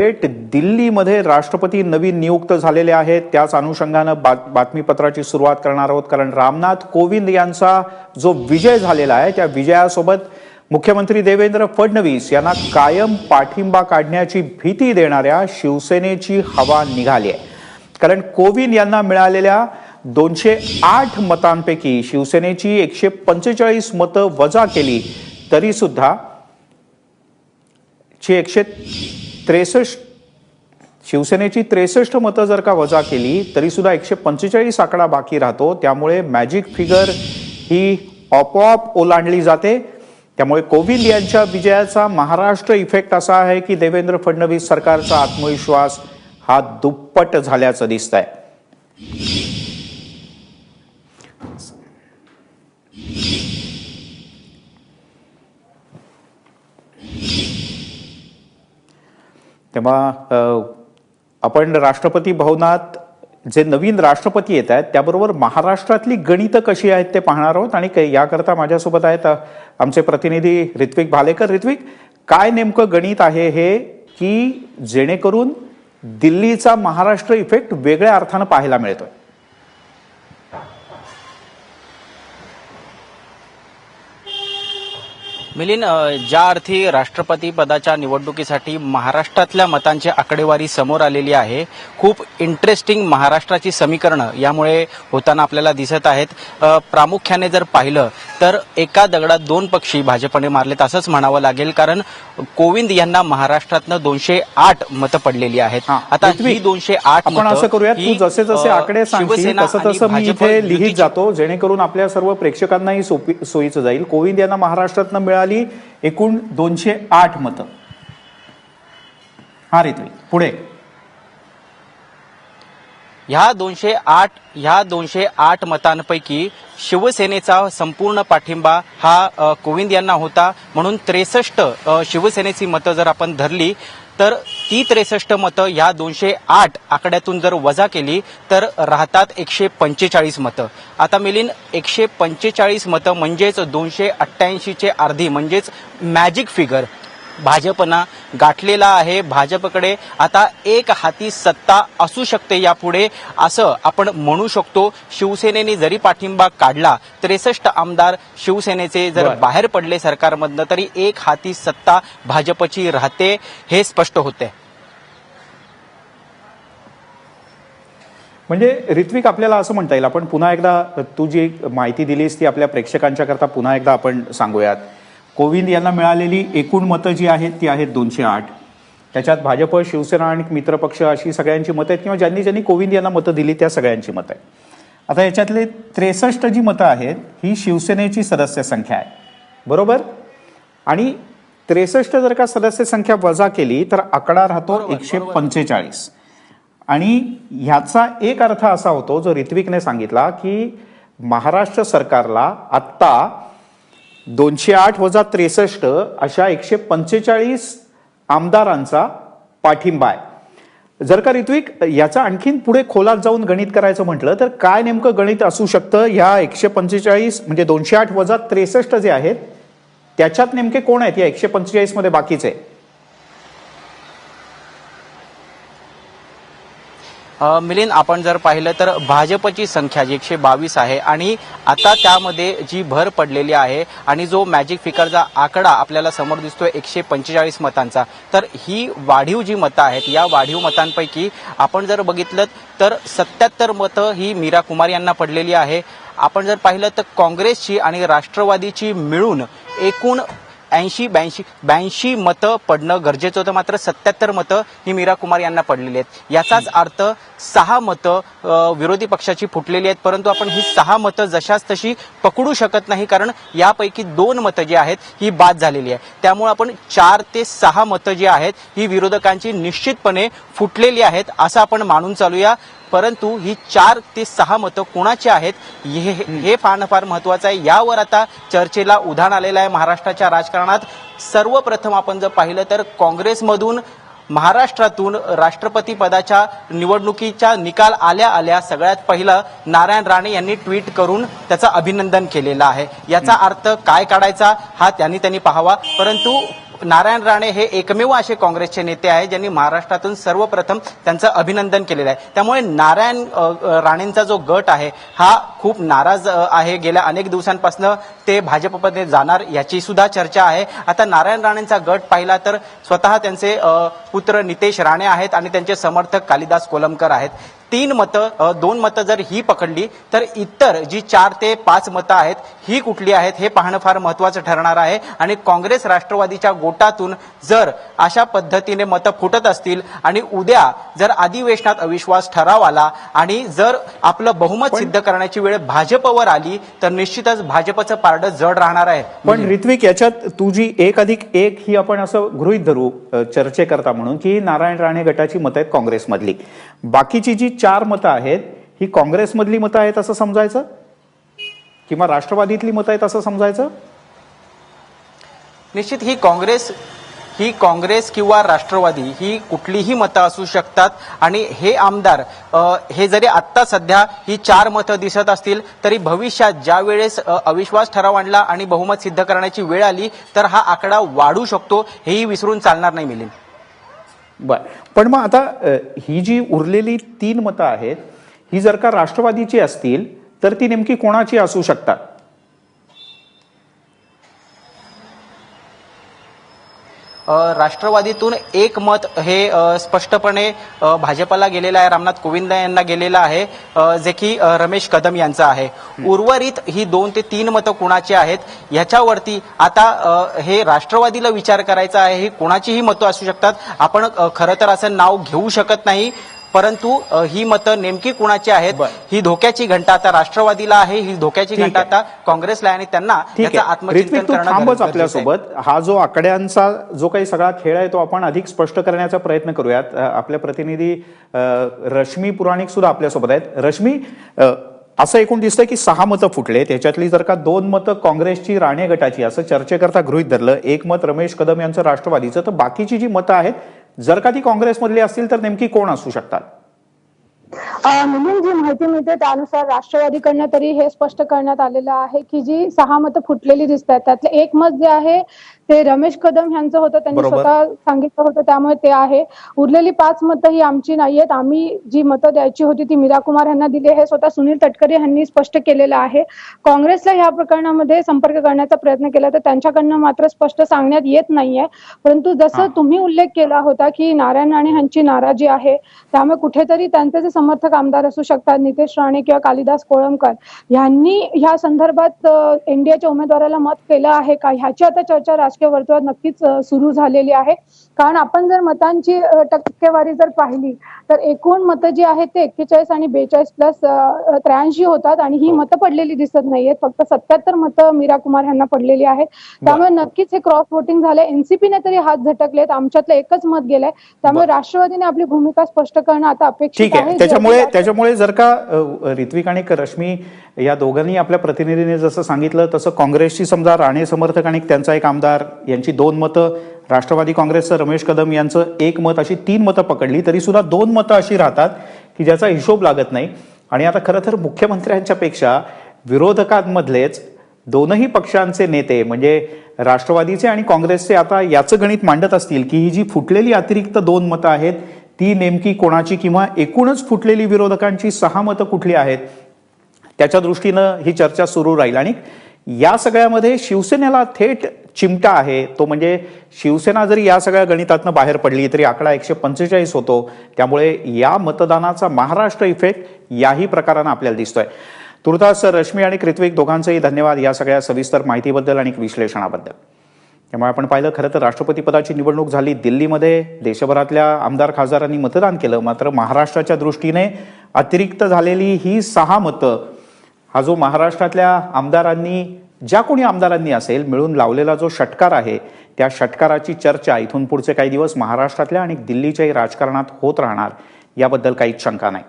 थेट दिल्लीमध्ये राष्ट्रपती नवीन नियुक्त झालेले आहेत. त्याच अनुषंगानं बात- बातमीपत्राची सुरुवात करणार आहोत. कारण रामनाथ कोविंद यांचा जो विजय झालेला आहे त्या विजयासोबत मुख्यमंत्री देवेंद्र फडणवीस यांना कायम पाठिंबा काढण्याची भीती देणाऱ्या शिवसेनेची हवा निघाली आहे. कारण कोविंद यांना मिळालेल्या दोनशे आठ मतांपैकी शिवसेनेची एकशे पंचेचाळीस मतं वजा केली तरी सुद्धा ची एकशे त्रेसष्ट शिवसेनेची त्रेसष्ट मतं जर का वजा केली तरीसुद्धा एकशे पंचेचाळीस आकडा बाकी राहतो. त्यामुळे मॅजिक फिगर ही आपोआप ओलांडली जाते. त्यामुळे कोविंद यांच्या विजयाचा महाराष्ट्र इफेक्ट असा आहे की देवेंद्र फडणवीस सरकारचा आत्मविश्वास हा दुप्पट झाल्याचं दिसत आहे तेव्हा आपण राष्ट्रपती भवनात जे नवीन राष्ट्रपती येत आहेत त्याबरोबर महाराष्ट्रातली गणितं कशी आहेत ते पाहणार आहोत आणि याकरता माझ्यासोबत आहेत आमचे प्रतिनिधी ऋत्विक भालेकर. ऋत्विक काय नेमकं गणित आहे हे की जेणेकरून दिल्लीचा महाराष्ट्र इफेक्ट वेगळ्या अर्थानं पाहायला मिळतोय? मिलिंद अ, ज्या अर्थी राष्ट्रपती पदाच्या निवडणुकीसाठी महाराष्ट्रातल्या मतांची आकडेवारी समोर आलेली आहे खूप इंटरेस्टिंग महाराष्ट्राची समीकरणं यामुळे होताना आपल्याला दिसत आहेत. प्रामुख्याने जर पाहिलं तर एका दगडात दोन पक्षी भाजपने मारलेत असंच म्हणावं लागेल कारण कोविंद यांना महाराष्ट्रातनं दोनशे आठ मतं पडलेली आहेत. आता ही दोनशे आठ आपण असं करूयात तू जसे जसे आकडे सांगशील तसं तसं मी इथे लिहित जातो जेणेकरून आपल्या सर्व प्रेक्षकांनाही सोपी सोयीचं जाईल. कोविंद यांना महाराष्ट्रातनं मिळाली एकूण दोनशे आठ मतं. हा ऋत्विक पुढे. ह्या दोनशे आठ ह्या दोनशे आठ मतांपैकी शिवसेनेचा संपूर्ण पाठिंबा हा कोविंद यांना होता. म्हणून त्रेसष्ट शिवसेनेची मतं जर आपण धरली तर ती त्रेसष्ट मतं ह्या दोनशे आठ आकड्यातून जर वजा केली तर राहतात एकशे पंचेचाळीस मतं. आता मिलिन एकशे पंचेचाळीस मतं म्हणजेच दोनशे अठ्ठ्याऐंशीचे अर्धी म्हणजेच मॅजिक फिगर भाजपना गाठलेला आहे. भाजपकडे आता एक हाती सत्ता असू शकते यापुढे असं आपण म्हणू शकतो. शिवसेनेने जरी पाठिंबा काढला त्रेसष्ट आमदार शिवसेनेचे जर. बाहेर पडले सरकारमधनं तरी एक हाती सत्ता भाजपची राहते हे स्पष्ट होते. म्हणजे ऋत्विक आपल्याला असं म्हणता येईल. आपण पुन्हा एकदा तू जी माहिती दिलीस ती आपल्या प्रेक्षकांच्या करता पुन्हा एकदा आपण सांगूयात. कोविंद यांना मिळालेली एकूण मतं जी आहेत ती आहेत दोनशे आठ. त्याच्यात भाजप शिवसेना आणि मित्रपक्ष अशी सगळ्यांची मतं आहेत किंवा ज्यांनी ज्यांनी कोविंद यांना मतं दिली त्या सगळ्यांची मतं आहेत. आता याच्यातले त्रेसष्ट जी मतं आहेत ही शिवसेनेची सदस्य संख्या आहे. बरोबर? आणि त्रेसष्ट जर का सदस्य संख्या वजा केली तर आकडा राहतो एकशे पंचेचाळीस. आणि ह्याचा एक अर्थ असा होतो जो ऋत्विकने सांगितला की महाराष्ट्र सरकारला आत्ता दोनशे आठ वजा त्रेसष्ट अशा एकशे पंचेचाळीस आमदारांचा पाठिंबा आहे. जर का ऋत्विक याचा आणखीन पुढे खोलात जाऊन गणित करायचं म्हटलं तर काय नेमकं गणित असू शकतं? ह्या एकशे पंचेचाळीस म्हणजे दोनशे आठ वजा त्रेसष्ट जे आहेत त्याच्यात नेमके कोण आहेत? या एकशे पंचेचाळीसमध्ये बाकीचे. मिलिंद आपण जर पाहिलं तर भाजपची संख्या जी एकशे बावीस आहे आणि आता त्यामध्ये जी भर पडलेली आहे आणि जो मॅजिक फिकरचा आकडा आपल्याला समोर दिसतोय एकशे पंचेचाळीस मतांचा तर ही वाढीव जी मतं आहेत या वाढीव मतांपैकी आपण जर बघितलं तर सत्याहत्तर मतं ही मीरा कुमार यांना पडलेली आहे. आपण जर पाहिलं तर काँग्रेसची आणि राष्ट्रवादीची मिळून एकूण ऐंशी ब्याऐंशी ब्याऐंशी मतं पडणं गरजेचं होतं. मात्र सत्याहत्तर मतं ही मीरा कुमार यांना पडलेली आहेत. याचाच अर्थ सहा मतं विरोधी पक्षाची फुटलेली आहेत. परंतु आपण ही सहा मतं जशाच तशी पकडू शकत नाही कारण यापैकी दोन मतं जी आहेत ही बाद झालेली आहे त्यामुळे आपण चार ते सहा मतं जी आहेत ही विरोधकांची निश्चितपणे फुटलेली आहेत असं आपण मानून चालूया. परंतु ही चार ते सहा मतं कोणाची आहेत हे हे पाहणं फार महत्वाचं आहे. यावर आता चर्चेला उधाण आलेलं आहे महाराष्ट्राच्या राजकारणात. सर्वप्रथम आपण जर पाहिलं तर काँग्रेसमधून महाराष्ट्रातून राष्ट्रपती पदाच्या निवडणुकीच्या निकाल आल्या आल्या सगळ्यात पहिलं नारायण राणे यांनी ट्विट करून त्याचं अभिनंदन केलेलं आहे. याचा अर्थ काय काढायचा हा त्यांनी त्यांनी पाहावा. परंतु नारायण राणे हे एकमेव असे काँग्रेसचे नेते आहे ज्यांनी महाराष्ट्रातून सर्वप्रथम त्यांचं अभिनंदन केलेलं आहे. त्यामुळे नारायण राणेंचा जो गट आहे हा खूप नाराज आहे. गेल्या अनेक दिवसांपासून ते भाजपमध्ये जाणार याची सुद्धा चर्चा आहे. आता नारायण राणेंचा गट पाहिला तर स्वतः त्यांचे पुत्र नितेश राणे आहेत आणि त्यांचे समर्थक कालिदास कोलमकर आहेत. तीन मतं दोन मतं जर ही पकडली तर इतर जी चार ते पाच मतं आहेत ही कुठली आहेत हे पाहणं फार महत्वाचं ठरणार आहे. आणि काँग्रेस राष्ट्रवादीच्या गोटातून जर अशा पद्धतीने मतं फुटत असतील आणि उद्या जर अधिवेशनात अविश्वास ठराव आला आणि जर आपलं बहुमत सिद्ध करण्याची वेळ भाजपवर आली तर निश्चितच भाजपचं पारडं जड राहणार आहे. पण ऋत्विक याच्यात तू जी एक अधिक एक ही आपण असं गृहित धरू अ, चर्चेकरता म्हणून की नारायण राणे गटाची मतं आहेत काँग्रेसमधली. बाकीची जी चार मतं आहेत. ही काँग्रेसमधली मतं आहेत असं समजायचं? किंवा राष्ट्रवादीतली मतं आहेत असं समजायचं? निश्चित ही काँग्रेस ही काँग्रेस किंवा राष्ट्रवादी ही कुठलीही मतं असू शकतात. आणि हे आमदार हे जरी आत्ता सध्या ही चार मतं दिसत असतील तरी भविष्यात ज्या वेळेस अविश्वास ठराव आणला आणि बहुमत सिद्ध करण्याची वेळ आली तर हा आकडा वाढू शकतो हेही विसरून चालणार नाही मिलिंद. बर. पण मग आता ही जी उरलेली तीन मतं आहेत ही जर का राष्ट्रवादीची असतील तर ती नेमकी कोणाची असू शकतात? राष्ट्रवादीतून एक मत हे स्पष्टपणे भाजपला गेलेलं आहे रामनाथ कोविंद यांना गेलेलं आहे जे की रमेश कदम यांचं आहे. उर्वरित ही दोन ते तीन मतं कुणाची आहेत याच्यावरती आता हे राष्ट्रवादीला विचार करायचा आहे ही कुणाचीही मतं असू शकतात. आपण खरं तर असं नाव घेऊ शकत नाही. परंतु ही मतं नेमकी कुणाची आहेत. ही धोक्याची घंटा आता राष्ट्रवादीला आहे ही धोक्याची घंटा. आता काँग्रेसला आणि त्यांना आत्मचिंतन करणं. आपल्यासोबत. हा जो आकड्यांचा जो काही सगळा खेळ आहे तो आपण अधिक स्पष्ट करण्याचा प्रयत्न करूयात. अ, आपले प्रतिनिधी रश्मी पुराणिक सुद्धा आपल्यासोबत आहेत. रश्मी असं एकूण दिसतंय की सहा मतं फुटले त्याच्यातली जर का दोन मतं काँग्रेसची राणे गटाची असं चर्चेकरता गृहित धरलं. एक मत रमेश कदम यांचं राष्ट्रवादीचं. तर बाकीची जी मतं आहेत जर का ती काँग्रेसमधली असतील तर नेमकी कोण असू शकतात? मिलिंद जी माहिती मिळते त्यानुसार राष्ट्रवादीकडनं तरी हे स्पष्ट करण्यात आलेलं आहे की जी सहा मतं फुटलेली दिसत आहेत त्यातलं एक मत जे आहे ते रमेश कदम यांचं होतं त्यांनी. स्वतः सांगितलं होतं त्यामुळे ते आहे उरलेली पाच मतं ही आमची नाहीयेत आम्ही जी मतं द्यायची होती ती मीरा कुमार यांना दिली हे स्वतः सुनील तटकरे यांनी स्पष्ट केलेलं आहे काँग्रेसला ह्या प्रकरणामध्ये संपर्क करण्याचा प्रयत्न केला तर त्यांच्याकडनं मात्र स्पष्ट सांगण्यात येत नाहीये परंतु. जसं तुम्ही उल्लेख केला होता की नारायण राणे यांची नाराजी आहे त्यामुळे कुठेतरी त्यांचे जे समर्थक आमदार असू शकतात नितेश राणे किंवा कालिदास कोळंबकर यांनी ह्या संदर्भात एनडीएच्या उमेदवाराला मत केलं आहे का? ह्याची आता चर्चा राजकीय वर्तुळात नक्कीच सुरू झालेली आहे. कारण आपण जर मतांची टक्केवारी जर पाहिली तर एकूण मतं जी आहेत ते एक्केचाळीस आणि बेचाळीस प्लस त्र्याऐंशी होतात आणि ही मतं पडलेली दिसत नाहीयेत. फक्त सत्याहत्तर मतं मीरा कुमार यांना पडलेली आहेत. त्यामुळे नक्कीच हे क्रॉस वोटिंग झालंय एनसीपीने तरी हात झटकलेत. आमच्यातलं एकच मत गेलंय. त्यामुळे राष्ट्रवादीने आपली भूमिका स्पष्ट करणं आता अपेक्षित आहे. आहे. त्याच्यामुळे त्याच्यामुळे जर का ऋत्विक आणि रश्मी या दोघांनी आपल्या प्रतिनिधीने जसं सांगितलं तसं काँग्रेसची समजा राणे समर्थक आणि त्यांचा एक आमदार यांची दोन मतं राष्ट्रवादी काँग्रेसचं रमेश कदम यांचं एक मत अशी तीन मतं पकडली तरी सुद्धा दोन मतं अशी राहतात की ज्याचा हिशोब लागत नाही. आणि आता खरं तर मुख्यमंत्र्यांच्या पेक्षा विरोधकांमधलेच दोनही पक्षांचे नेते म्हणजे राष्ट्रवादीचे आणि काँग्रेसचे आता याचं गणित मांडत असतील की ही जी फुटलेली अतिरिक्त दोन मतं आहेत ती नेमकी कोणाची किंवा एकूणच फुटलेली विरोधकांची सहा मतं कुठली आहेत त्याच्या दृष्टीनं ही चर्चा सुरू राहील. आणि या सगळ्यामध्ये शिवसेनेला थेट चिमटा आहे. तो म्हणजे शिवसेना जरी या सगळ्या गणितातनं बाहेर पडली तरी आकडा एकशे पंचेचाळीस होतो. त्यामुळे या मतदानाचा महाराष्ट्र इफेक्ट याही प्रकारानं आपल्याला दिसतोय. तुर्तास रश्मी आणि कृत्विक दोघांचंही धन्यवाद या सगळ्या सविस्तर माहितीबद्दल आणि विश्लेषणाबद्दल. त्यामुळे आपण पाहिलं खरं तर राष्ट्रपतीपदाची निवडणूक झाली दिल्लीमध्ये. देशभरातल्या आमदार खासदारांनी मतदान केलं. मात्र महाराष्ट्राच्या दृष्टीने अतिरिक्त झालेली ही सहा मतं हा जो महाराष्ट्रातल्या आमदारांनी ज्या कोणी आमदारांनी असेल मिळून लावलेला जो षटकार आहे त्या षटकाराची चर्चा इथून पुढचे काही दिवस महाराष्ट्रातल्या आणि दिल्लीच्याही राजकारणात होत राहणार याबद्दल काहीच शंका नाही.